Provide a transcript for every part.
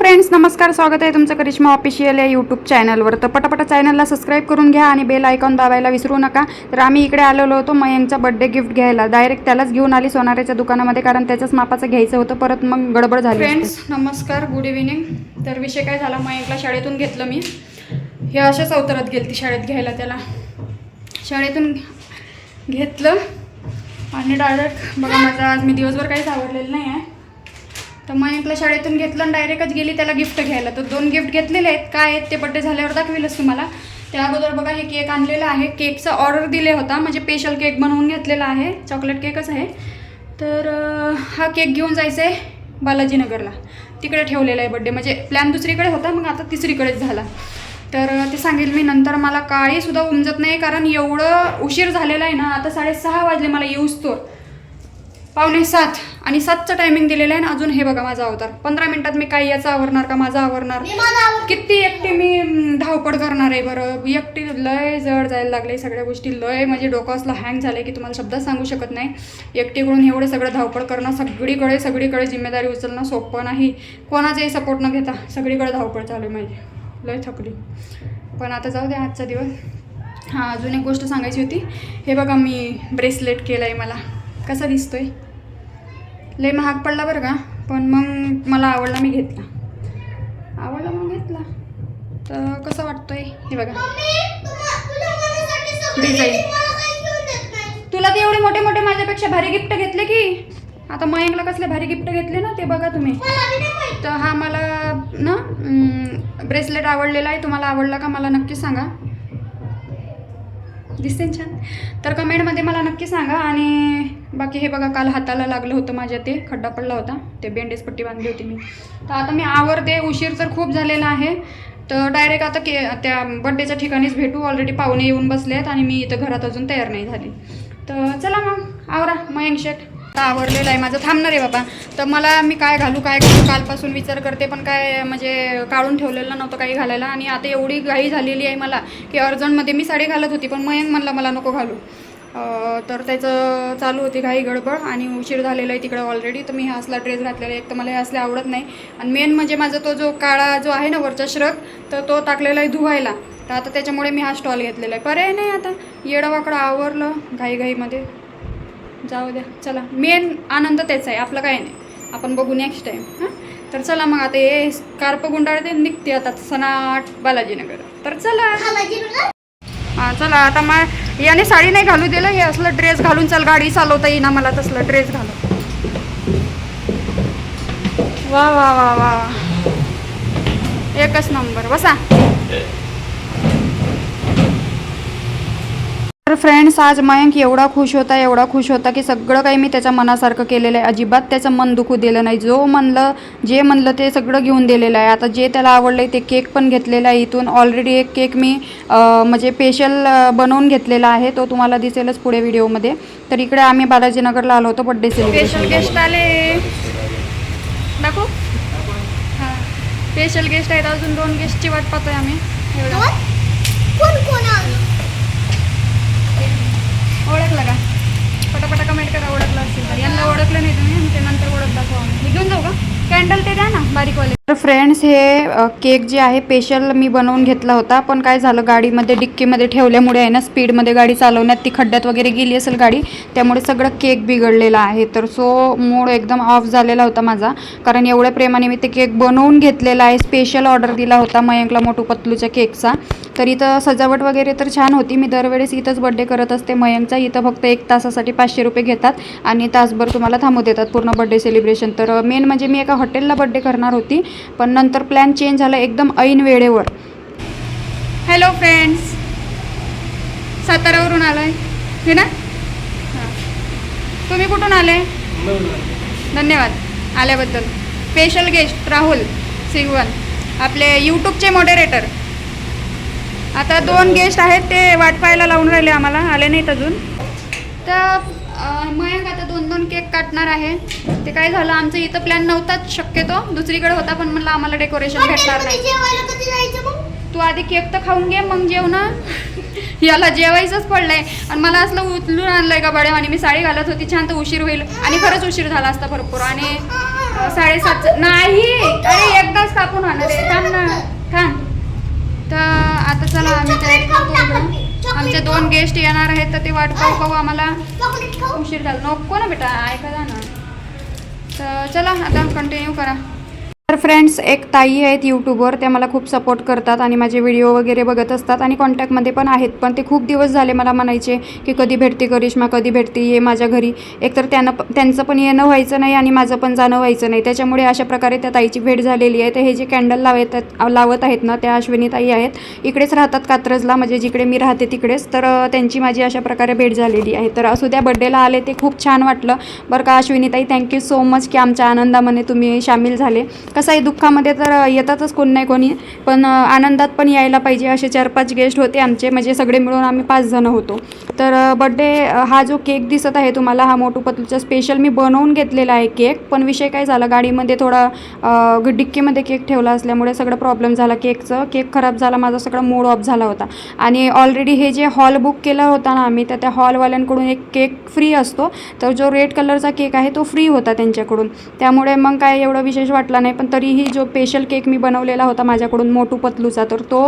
Friends नमस्कार स्वागत आहे तुमचं करिश्मा ऑफिशियल या यूट्यूब चॅनलवर तर पटापटा चॅनलला सबस्क्राईब करून घ्या आणि बेल आयकॉन दाबायला विसरू नका. तर आम्ही इकडे आलेलो होतो मयंकचा बड्डे गिफ्ट घ्यायला. डायरेक्ट त्यालाच घेऊन आली सोनाऱ्याच्या दुकानामध्ये कारण त्याच्याच मापाचं घ्यायचं होतं. परत मग गडबड झाली फ्रेंड्स नमस्कार गुड इव्हिनिंग तर विषय काय झाला मयंकला शाळेतून घेतलं मी. हे अशाच अवतरात गेलती शाळेत घ्यायला त्याला. शाळेतून घेतलं. आणि डायरेक्ट बघा माझा आज मी दिवसभर काहीच आवडलेलं नाही आहे तर मयंकला शाळेतून घेतलं आणि डायरेक्टच गेली त्याला गिफ्ट घ्यायला. तर दोन गिफ्ट घेतलेले आहेत. काय आहेत ते बड्डे झाल्यावर दाखवेलच तुम्हाला. त्या अगोदर बघा हे केक आणलेला आहे. केकचा ऑर्डर दिले होता. म्हणजे स्पेशल केक बनवून घेतलेला आहे. चॉकलेट केकच आहे. तर हा केक घेऊन जायचा आहे बालाजीनगरला. तिकडे ठेवलेला आहे बड्डे म्हणजे प्लॅन दुसरीकडे होता मग आता तिसरीकडेच झाला. तर ते सांगेल मी नंतर. मला काहीसुद्धा उमजत नाही कारण एवढं उशीर झालेला आहे ना. आता साडेसहा वाजले मला येऊच तो. पावणे सात आणि सातचं टायमिंग दिलेलं आहे ना अजून हे बघा माझा अवतार. पंधरा मिनिटात मी काय याचा आवरणार का माझा आवरणार? किती एकटी मी धावपळ करणार आहे बरं? एकटी लय जड जायला लागले सगळ्या गोष्टी लय म्हणजे डोकं असलं हँग झालं की तुम्हाला शब्दात सांगू शकत नाही. एकटीकडून एवढं सगळं धावपळ करणं सगळीकडे सगळीकडे जिम्मेदारी उचलणं सोपं नाही. कोणाचाही सपोर्ट न घेता सगळीकडे धावपळ चालू आहे माझी. लय थकली. पण आता जाऊ द्या आजचा दिवस. हां अजून एक गोष्ट सांगायची होती. हे बघा मी ब्रेसलेट केलं आहे मला. कसा दिसतोय? लय महाग पडला बरं का? पण मग मला आवडला मी घेतला. आवडला मग घेतला. तर कसं वाटतोय? हे बघा. डिझाईन तुला ते एवढे मोठे मोठे माझ्यापेक्षा भारी गिफ्ट घेतले की? आता मयंकला कसले भारी गिफ्ट घेतले ना ते बघा तुम्ही. तर हा मला ना ब्रेसलेट आवडलेला आहे. तुम्हाला आवडला का मला नक्की सांगा. दिसते छान. तर कमेंटमध्ये मला नक्की सांगा आणि बाकी हे बघा काल हाताला लागलं होतं माझ्या ते खड्डा पडला होता ते बेंडेज पट्टी बांधली होती मी. तर आता मी आवरते उशीर तर खूप झालेला आहे तर डायरेक्ट आता के त्या बड्डेच्या ठिकाणीच भेटू. ऑलरेडी पाहुणे येऊन बसले आहेत आणि मी इथं घरात अजून तयार नाही झाली. तर चला मग आवरा मयंक शेट आता आवरलेलं आहे माझं थांबणार आहे बाबा. तर मला मी काय घालू काय घालू कालपासून विचार करते पण काय म्हणजे काढून ठेवलेलं नव्हतं काही घालायला. आणि आता एवढी घाई झालेली आहे मला की अर्जंटमध्ये मी साडी घालत होती पण मयंक म्हणला मला नको घालू. तर त्याचं चालू होती घाई गडबड आणि उशीर झालेला आहे तिकडं ऑलरेडी तर मी हा असला ड्रेस घातलेला आहे एक तर मला हे असले आवडत नाही. आणि मेन म्हणजे माझा तो जो काळा जो आहे ना वरचा श्रग तर तो टाकलेला आहे धुवायला. तर आता त्याच्यामुळे मी हा स्टॉल घेतलेला आहे. पर्याय नाही आता. येडं आवरलं घाईघाईमध्ये. जाऊ द्या चला. मेन आनंद तेच आहे आपलं काय नाही. आपण बघू नेक्स्ट टाईम हां? तर चला मग आता हे स्कार्प गुंडाळते निघते आता सनाट बालाजीनगर. तर चला. हां चला. आता मग याने साडी नाही घालू दिलं हे असलं ड्रेस घालून चल गाडी चालवता येईना मला तसलं ड्रेस घालू वा वा वा वा वा. एकच नंबर बसा. तर फ्रेंड्स आज मयंक एवढा खुश होता एवढा खुश होता की सगळं काही मी त्याच्या मनासारखं केलेलं आहे. अजिबात त्याचं मन दुखू दिलं नाही. जो म्हणलं जे म्हणलं ते सगळं घेऊन दिलेलं आहे. आता जे त्याला आवडलं आहे ते केक पण घेतलेला आहे इथून. ऑलरेडी एक केक मी म्हणजे स्पेशल बनवून घेतलेला आहे. तो तुम्हाला दिसेलच पुढे व्हिडिओमध्ये. तर इकडे आम्ही बालाजीनगरला आलो होतो बड्डे सेलिब्रेशन गेस्ट आले. दाखव. हां. स्पेशल गेस्ट आहेत. अजून दोन गेस्टची वाट पाहतोय आम्ही. ओळखलं का? पटापटा कमेंट करा ओळखलं असेल तर. यांना ओळखलं नाही तुम्ही ते नंतर ओळख दाखवा आम्ही. घेऊन जाऊ का? कॅन्डल ते द्या ना बारीकवाले तर फ्रेंड्स हे केक जे आहे स्पेशल मी बनवून घेतला होता. पण काय झालं गाडीमध्ये डिक्कीमध्ये ठेवल्यामुळे आहे ना स्पीडमध्ये गाडी चालवण्यात ती खड्ड्यात वगैरे गेली असेल गाडी त्यामुळे सगळं केक बिघडलेला आहे. तर सो मूड एकदम ऑफ झालेला होता माझा. कारण एवढ्या प्रेमाने मी ते केक बनवून घेतलेला आहे. स्पेशल ऑर्डर दिला होता मयंकला मोठू पतलूच्या केकचा तर इथं सजावट वगैरे तर छान होती. मी दरवेळेस इथंच बड्डे करत असते. मयंकचा इथं फक्त एक तासासाठी पाचशे रुपये घेतात. आणि तासभर तुम्हाला थांबू देतात पूर्ण बड्डे सेलिब्रेशन तर मेन म्हणजे मी एका हॉटेलला बड्डे करणार होती. पण नंतर प्लॅन चेंज झाला एकदम ऐन वेळेवर. हॅलो फ्रेंड्स साताऱ्यावरून आलाय. हे ना? तुम्ही कुठून आले? धन्यवाद. आल्याबद्दल. स्पेशल गेस्ट राहुल सिगवन आपले यूट्यूबचे मॉडरेटर आता दोन गेस्ट आहेत ते वाट पाहायला लावून राहिले आम्हाला. आले नाहीत अजून. तर मयंक आपण केक काटणार आहे. ते काय झालं आमचं इथं प्लॅन नव्हताच शक्यतो. दुसरीकडे होता पण म्हणलं आम्हाला डेकोरेशन भेटणार नाही. तू आधी केक तर खाऊन घे मग जेव ना याला जेवायचंच पडलंय. आणि मला असलं उचलून आणलंय का बडे आणि मी साडी घालत होती छान तर उशीर होईल. आणि खरंच उशीर झाला असता भरपूर. आणि साडेसात नाही! अरे एकदाच कापून आणणार आहे थांब ना. थांब. तर आता चला आम्ही तयार करतो आमचे दोन गेस्ट येणार आहेत तर ते वाट पाहू पाहू आम्हाला उशीर झाला. नको ना बेटा ऐका ना. तर चला आता कंटिन्यू करा. तर फ्रेंड्स एक ताई आहेत यूट्यूबवर त्या मला खूप सपोर्ट करतात आणि माझे व्हिडिओ वगैरे बघत असतात आणि कॉन्टॅक्टमध्ये पण आहेत. पण ते खूप दिवस झाले मला म्हणायचे की कधी भेटते करिश्मा कधी भेटते ये माझ्या घरी. एकतर त्यानं त्यांचं पण येणं व्हायचं नाही आणि माझं पण जाणं व्हायचं नाही. त्याच्यामुळे अशा प्रकारे त्या ताईची भेट झालेली आहे. तर हे जे कॅन्डल लावत लावत आहेत ना त्या अश्विनी ताई आहेत. इकडेच राहतात कात्रजला म्हणजे जिकडे मी राहते तिकडेच. तर त्यांची माझी अशा प्रकारे भेट झालेली आहे. तर असू द्या बड्डेला आले ते खूप छान वाटलं. बरं का अश्विनीताई थँक्यू सो मच की आमच्या आनंदामध्ये तुम्ही सामील झाले. कसं आहे दुःखामध्ये तर येतातच कोण नाही कोणी. पण आनंदात पण यायला पाहिजे असे चार पाच गेस्ट होते आमचे. म्हणजे सगळे मिळून आम्ही पाच जण होतो. तर बड्डे हा जो केक दिसत आहे तुम्हाला हा मोटू पतलूचा स्पेशल मी बनवून घेतलेला आहे केक पण विषय काय झाला गाडीमध्ये थोडा डिक्कीमध्ये केक ठेवला असल्यामुळे सगळं प्रॉब्लेम झाला केकचं केक खराब झाला माझा सगळा मूड ऑफ झाला होता. आणि ऑलरेडी हे जे हॉल बुक केला होता ना आम्ही तर त्या हॉलवाल्यांकडून एक केक फ्री असतो. तर जो रेड कलरचा केक आहे तो फ्री होता त्यांच्याकडून. त्यामुळे मग काय एवढं विशेष वाटला नाही. पण तरीही जो स्पेशल केक मी बनवलेला होता माझ्याकडून मोटू पतलूचा तर तो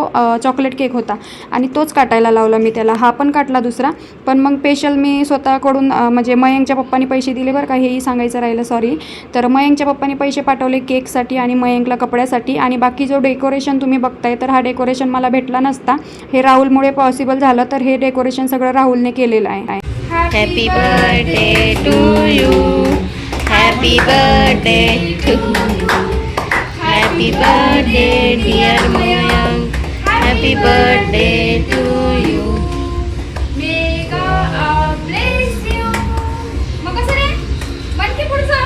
चॉकलेट केक होता. आणि तोच काटायला लावला मी त्याला. हा पण काटला दुसरा. पण मग स्पेशल मी स्वतःकडून म्हणजे मयंकच्या पप्पानी पैसे दिले बरं का हेही सांगायचं राहिलं सॉरी तर मयंकच्या पप्पानी पैसे पाठवले केकसाठी आणि मयंकला कपड्यासाठी. आणि बाकी जो डेकोरेशन तुम्ही बघताय तर हा डेकोरेशन मला भेटला नसता. हे राहुलमुळे पॉसिबल झालं तर हे डेकोरेशन सगळं राहुलने केलेलं आहे. Happy birthday to you happy birthday to. Happy birthday, dear Mayank. Happy birthday to you. मग कसं रे? बनकी पुढचं.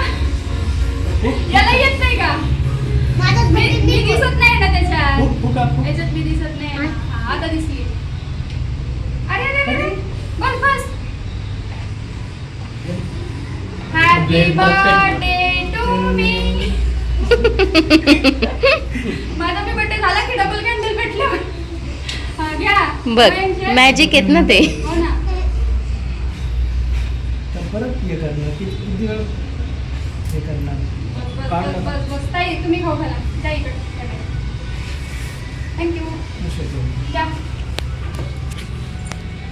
याला येत नाही का? माझं मी मी दिसत नाही ना त्याच्यात. याच्यात मी दिसत नाही. आता दिसली. अरे अरे अरे बस बस. हॅपी बर्थडे माझा मी बर्थडे झाला की डबल कॅन्डल भेटलं हा, घ्या. बघ. मॅजिक आहेत ना ते. हो ना. तर परत हे करणार किती किती वेळ हे करणार. बस बस काढ बस नका. बस. बस ताई तुम्ही खाऊ घाला. त्या इकडे थँक्यू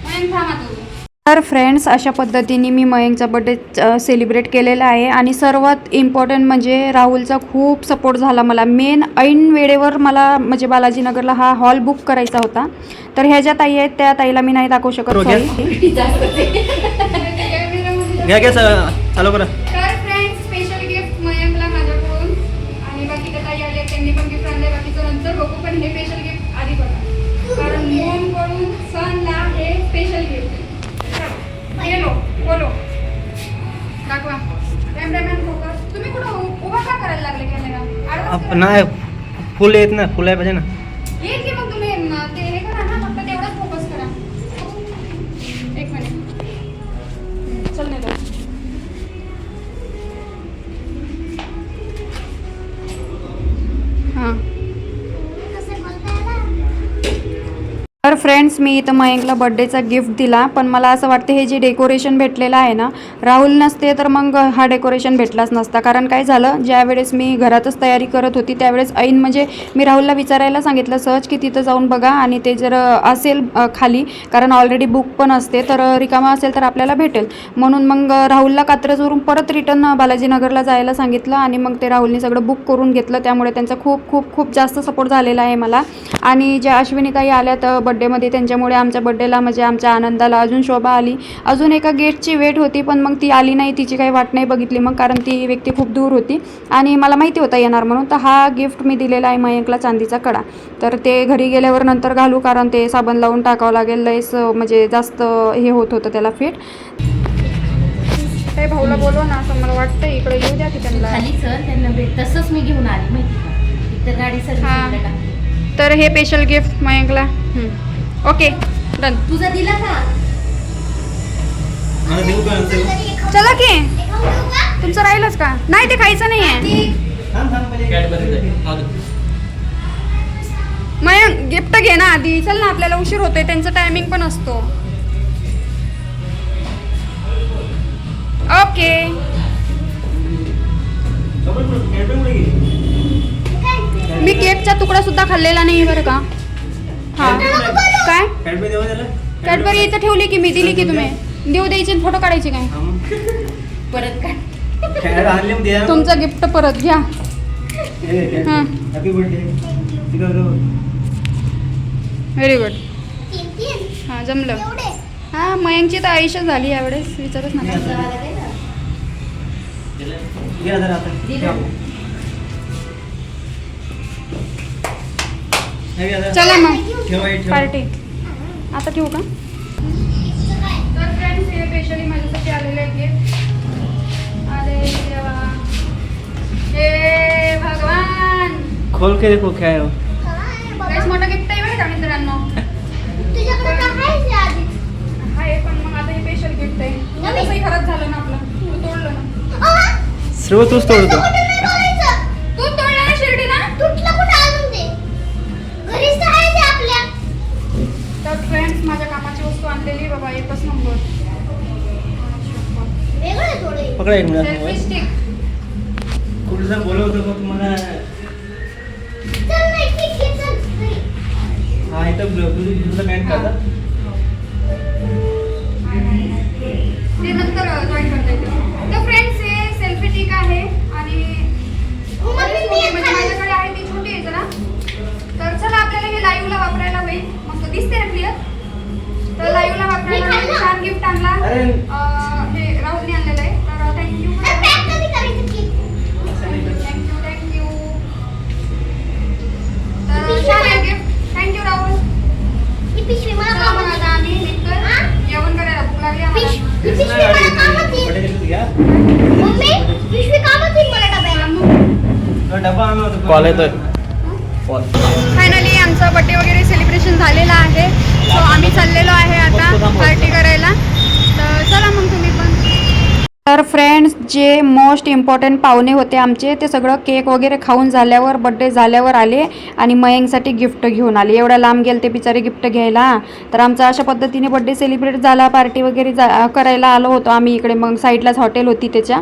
मयंक थांबा तू तर फ्रेंड्स अशा पद्धतीने मी मयंकचा बड्डे सेलिब्रेट केलेला आहे. आणि सर्वात इम्पॉर्टंट म्हणजे राहुलचा खूप सपोर्ट झाला मला. मेन ऐन वेळेवर मला म्हणजे बालाजीनगरला हा हॉल बुक करायचा होता. तर ह्या ज्या ताई आहेत त्या ताईला मी नाही दाखवू शकत. बरोबर. sorry. घ्या घ्या स- चालू करा तर फ्रेंड्स स्पेशल गिफ्ट मयंकला माझ्याकडून आणि बाकीच्या ताई आल्या त्यांनी पण गिफ्ट आणले बाकीचं नंतर बघू पण हे स्पेशल गिफ्ट आधी बघा कारण मोमकडून सनला हे स्पेशल गिफ्ट येलो बोलो दाखवा कॅमेरामॅन फोकस तुम्ही कुठं उ- उभा का करायला लागले कॅमेरा आप- नाही फुल येत ना फुल आहे पाहिजे तर फ्रेंड्स मी इथं मयंकला बड्डेचा गिफ्ट दिला. पण मला असं वाटतं हे जे डेकोरेशन भेटलेलं आहे ना राहुल नसते तर मग हा डेकोरेशन भेटलाच नसता. कारण काय झालं ज्यावेळेस मी घरातच तयारी करत होती त्यावेळेस ऐन म्हणजे मी राहुलला विचारायला सांगितलं सहज की तिथं जाऊन बघा आणि ते जर असेल खाली कारण ऑलरेडी बुक पण असते तर रिकामा असेल तर आपल्याला भेटेल. म्हणून मग राहुलला कात्रजवरून परत रिटर्न बालाजीनगरला जायला सांगितलं आणि मग ते राहुलने सगळं बुक करून घेतलं. त्यामुळे त्यांचा खूप खूप खूप जास्त सपोर्ट झालेला आहे मला. आणि ज्या काही आल्या तर बड्डे बड्डेमध्ये त्यांच्यामुळे आमच्या बड्डेला म्हणजे आमच्या आनंदाला अजून शोभा आली. अजून एका गेटची वेट होती पण मग ती आली नाही तिची काही वाट नाही बघितली मग कारण ती व्यक्ती खूप दूर होती. आणि मला माहिती होतं येणार म्हणून तर हा गिफ्ट मी दिलेला आहे मयंकला चांदीचा कडा. तर ते घरी गेल्यावर नंतर घालू कारण ते साबण लावून टाकावं लागेल लयच म्हणजे जास्त हे होत होतं त्याला फिट ते भाऊला बोलव ना असं मला वाटतं इकडे येऊ द्या की त्यांना खाली सर त्यांना भेट तसंच मी घेऊन आली माहिती का? इतर गाडी हा. तर हे स्पेशल गिफ्ट मयंकला. ओके डन तुझा दिला का? चला की? तुमचं राहिलंच का? नाही ते खायचं नाही आहे. मयंक गिफ्ट घे ना आधी. चल ना आपल्याला उशीर होतोय. त्यांचं टायमिंग पण असतो. ओके मी केकचा तुकडा सुद्धा खाल्लेला नाही बरं का? हा. काय? कॅडबरी इथं ठेवली की मी दिली की तुम्ही. देऊ द्यायचे फोटो काढायचे काय. परत काय. तुमचं गिफ्ट परत घ्या. व्हेरी गुड तीन तीन हां जमलं. एवढे? हां मयंकची तर आयुष्य झाली यावेळेस. विचारच नका. चला मग. पार्टी. आता ठेवू का? इथं काय तर फ्रेंड्स हे स्पेशली माझ्यासाठी आलेले आहे गिफ्ट अरे देवा. हे भगवान! खोल के देखो क्या है मोठं गिफ्ट आहे बरं का मित्रांनो? हे आहे पण मग आता हे स्पेशल गिफ्ट आहे. तसंही खराब झालं ना आपलं. तू तोडलं ना. अहा, सर्व तूच तोडतो. तू माझ्या कामाची वस्तू आणलेली बाबा एकच नंबर पकडा एक सेल्फी मिनिट स्टिक कुठलं बोलवतो का तुम्हाला. हा इथं ब्लू तुझं पॅन्ट काढा ते नंतर जॉईन करता येते तर फ्रेंड्स हे सेल्फी स्टिक आहे आणि म्हणजे माझ्याकडे आहे ती छोटी आहे जरा तर चला आपल्याला हे लाईव्हला वापरायला होईल मस्त दिसते ना क्लिअर तर लाईव्हला वापरायला. छान गिफ्ट आणला. अरे. अं, हे राहुलने आणलेलं आहे. तर थँक्यू थँक्यू थँक्यू तर छान आहे गिफ्ट थँक्यू राहुल. आता आम्ही निघतोय. हा? जेवण करायला भूक लागली आम्हाला. फायनली आमचा बड्डे वगैरे सेलिब्रेशन झालेलं आहे. सो आम्ही चाललेलो आहे आता पार्टी करायला. तर चला मग तर फ्रेंड्स जे मोस्ट इम्पॉर्टंट पाहुणे होते आमचे ते सगळं केक वगैरे खाऊन झाल्यावर बड्डे झाल्यावर आले आणि मयंकसाठी गिफ्ट घेऊन आले. एवढ्या लांब गेले ते बिचारे गिफ्ट घ्यायला. तर आमचा अशा पद्धतीने बड्डे सेलिब्रेट झाला पार्टी वगैरे जा करायला आलो होतो आम्ही इकडे. मग साईडलाच हॉटेल होती त्याच्या.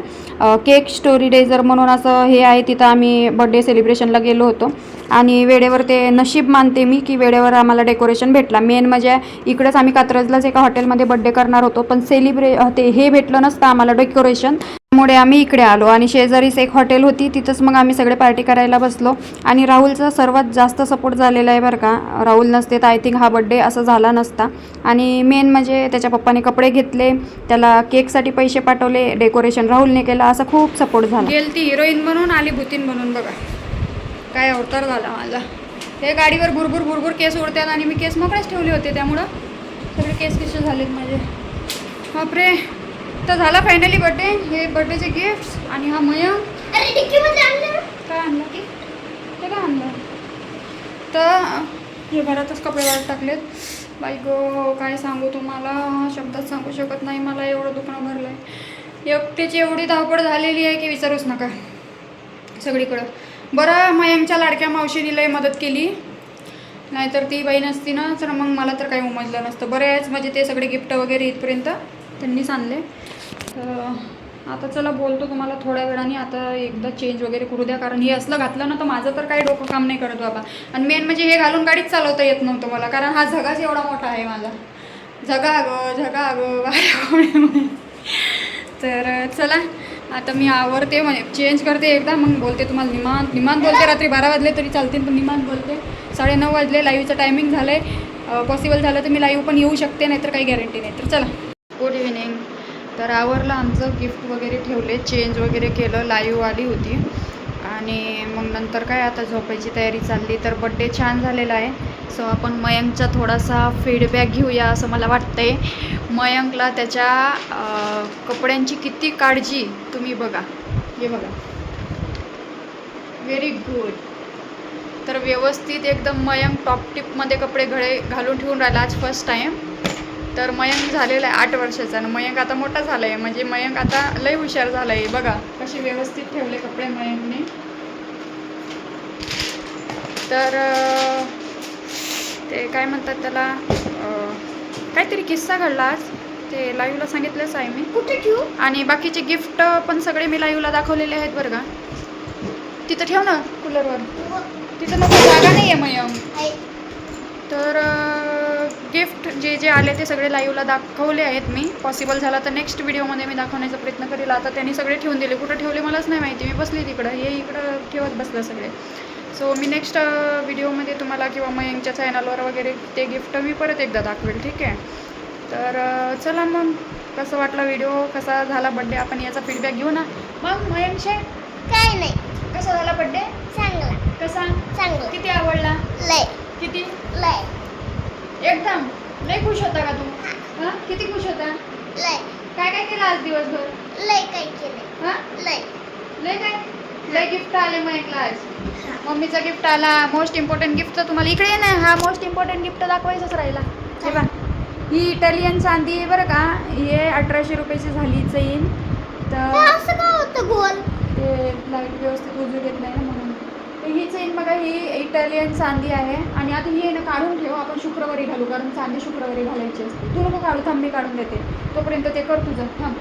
केक स्टोरी डेजर म्हणून असं हे आहे तिथं आम्ही बड्डे सेलिब्रेशनला गेलो होतो. आणि वेळेवर ते नशीब मानते मी की वेळेवर आम्हाला डेकोरेशन भेटला. मेन म्हणजे इकडेच आम्ही कात्रजलाच एका हॉटेलमध्ये बड्डे करणार होतो पण सेलिब्रे ते हे भेटलं नसतं आम्हाला. डेकोरेशन त्यामुळे आम्ही इकडे आलो आणि शेजारीच एक हॉटेल होती. तिथंच मग आम्ही सगळे पार्टी करायला बसलो. आणि राहुलचा सर्वात जास्त सपोर्ट झालेला आहे बरं का. राहुल नसते तर आय थिंक हा बड्डे असा झाला नसता. आणि मेन म्हणजे त्याच्या पप्पाने कपडे घेतले. त्याला केकसाठी पैसे पाठवले. डेकोरेशन राहुलने केलं. असा खूप सपोर्ट झाला. गेल ती हिरोईन म्हणून आली भूतीन म्हणून बघा. काय अवतार झाला माझा. हे गाडीवर भुरभुर भुरभुर केस उडतात आणि मी केस मोकळेच ठेवले होते त्यामुळं सगळे केस कसे झालेत माझे. बापरे. तर झाला फायनली बड्डे हे बड्डेचे गिफ्ट्स आणि हा मयंक काय आणलं की? ते काय आणलं? तर हे घरातच कपडे वाळत टाकलेत. बाई गो काय सांगू तुम्हाला? शब्दात सांगू शकत नाही. मला एवढं दुखणं भरलं आहे एकट्याची एवढी धावपळ झालेली आहे की विचारूच नका. सगळीकडं. बरं मयंकच्या लाडक्या मावशीने लय मदत केली. नाहीतर ती बाई नसती ना तर मग मला तर काही उमजलं नसतं. बरेच म्हणजे ते सगळे गिफ्ट वगैरे इथपर्यंत त्यांनीच आणले. तर आता चला बोलतो तुम्हाला थोड्या वेळाने. आता एकदा चेंज वगैरे करू द्या कारण हे असलं घातलं ना तर माझं तर काही डोकं काम नाही करत बाबा. आणि मेन म्हणजे हे घालून गाडीच चालवता येत नव्हतं मला कारण हा झगाच एवढा मोठा आहे माझा. झगा अगं झगा अगं बाहेर तर चला आता मी आवरते म्हणजे चेंज करते एकदा मग बोलते तुम्हाला निमांत निमांत बोलते रात्री बारा वाजले तरी चालतील पण निमांत बोलते. साडेनऊ वाजले लाईव्हचं टायमिंग झालं आहे पॉसिबल झालं तर मी लाईव्ह पण येऊ शकते नाहीतर काही गॅरंटी नाही. तर चला. गुड इव्हिनिंग तर आवरलं आमचं गिफ्ट वगैरे ठेवले चेंज वगैरे केलं लाईव्ह आली होती. आणि मग नंतर काय आता झोपायची तयारी चालली तर बड्डे छान झालेला आहे. सो आपण मयंकचा थोडासा फीडबॅक घेऊया असं मला वाटतंय. मयंकला त्याच्या कपड्यांची किती काळजी तुम्ही बघा. हे बघा. व्हेरी गुड तर व्यवस्थित एकदम मयंक टॉप टिपमध्ये कपडे घडे घालून ठेवून राहिला आज फर्स्ट टाईम तर मयंक झालेला आहे आठ वर्षाचा आणि मयंक आता मोठा झाला आहे म्हणजे मयंक आता लय हुशार झाला आहे बघा कसे व्यवस्थित ठेवले कपडे मयंकने. तर ते काय म्हणतात त्याला काहीतरी किस्सा घडला आज. ते लाईव्हला सांगितलंच आहे मी. कुठे ठेवू? आणि बाकीचे गिफ्ट पण सगळे मी लाईव्हला दाखवलेले आहेत बरं का. तिथं ठेव ना कूलरवर तिथं नको जागा नाही आहे मयंक. तर गिफ्ट जे जे आले ते सगळे लाईव्हला दाखवले आहेत मी. पॉसिबल झाला तर नेक्स्ट व्हिडिओमध्ये मी दाखवण्याचा प्रयत्न करेल. आता त्यांनी सगळे ठेवून दिले. कुठं ठेवले मलाच नाही माहिती. मी बसली तिकडं. हे इकडं ठेवत बसलं सगळे. सो मी नेक्स्ट व्हिडिओमध्ये तुम्हाला किंवा मयंकच्या चॅनलवर वगैरे ते गिफ्ट मी परत एकदा दाखवेल. ठीक आहे? तर चला मग. कसं वाटला व्हिडिओ कसा झाला बड्डे आपण याचा फीडबॅक घेऊ ना. मग मयंकशे काय नाही. कसा झाला बड्डे चांगला. कसा? चांगला. किती आवडला? लय. किती? लय. एकदम. लय खुश होता का तू? हां? किती खुश होता? लय. काय काय केलं आज दिवसभर? लय काय केलंय हां? लय. लय काय? लय गिफ्ट आले मग आज. मम्मीचा गिफ्ट आला. मोस्ट इम्पॉर्टंट गिफ्ट तर तुम्हाला इकडे ये ना. हा मोस्ट इम्पॉर्टंट गिफ्ट दाखवायचाच राहिला. हे बा ही इटालियन चांदी आहे बरं का. हे अठराशे रुपयाची झाली चैन तर असं का होतं गोल? ते लाइट व्यवस्थित उजू देत नाही ना म्हणून. तर ही चेन बघा ही इटालियन चांदी आहे. आणि आता ही आहे ना काढून ठेव आपण शुक्रवारी घालू कारण चांदी शुक्रवारी घालायची असते. तू नको काढू थांब मी काढून देते. तोपर्यंत ते कर तुझं. थांब.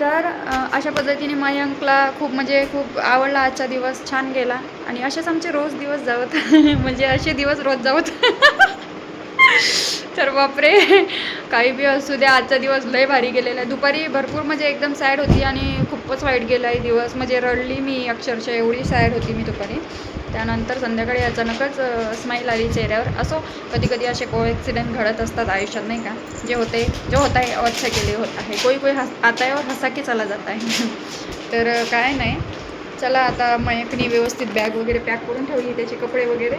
तर अशा पद्धतीने मयंकला खूप म्हणजे खूप आवडला आजचा दिवस छान गेला. आणि असेच आमचे रोज दिवस जावत. म्हणजे असे दिवस रोज जावत. तर बापरे काही बी असू द्या आजचा दिवस लय भारी गेलेला आहे. दुपारी भरपूर म्हणजे एकदम सॅड होती आणि खूपच वाईट गेला आहे. दिवस म्हणजे रडली मी अक्षरशः एवढी सॅड होती मी दुपारी. त्यानंतर संध्याकाळी अचानकच स्माईल आली चेहऱ्यावर. असो कधी कधी असे को ॲक्सिडेंट घडत असतात आयुष्यात नाही का? जे होते जो होता है और अच्छा केले होत आहे. कोई कोई हस आता है और हसा की चला जात आहे. तर काय नाही. चला आता मयकनी व्यवस्थित बॅग वगैरे पॅक करून ठेवली त्याचे कपडे वगैरे.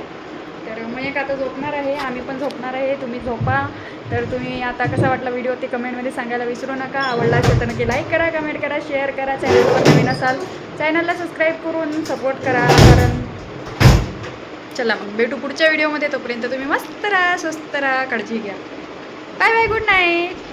तर मी एक आता झोपणार आहे आम्ही पण झोपणार आहे तुम्ही झोपा. तर तुम्ही आता कसा वाटला व्हिडिओ ते कमेंटमध्ये सांगायला विसरू नका. आवडला असेल तर नक्की लाईक करा कमेंट करा शेअर करा. चॅनलवर नवीन असाल चॅनलला सबस्क्राईब करून सपोर्ट करा कारण चला मग भेटू पुढच्या व्हिडिओमध्ये तोपर्यंत तुम्ही मस्त राहा स्वस्त राहा काळजी घ्या. Bye bye good night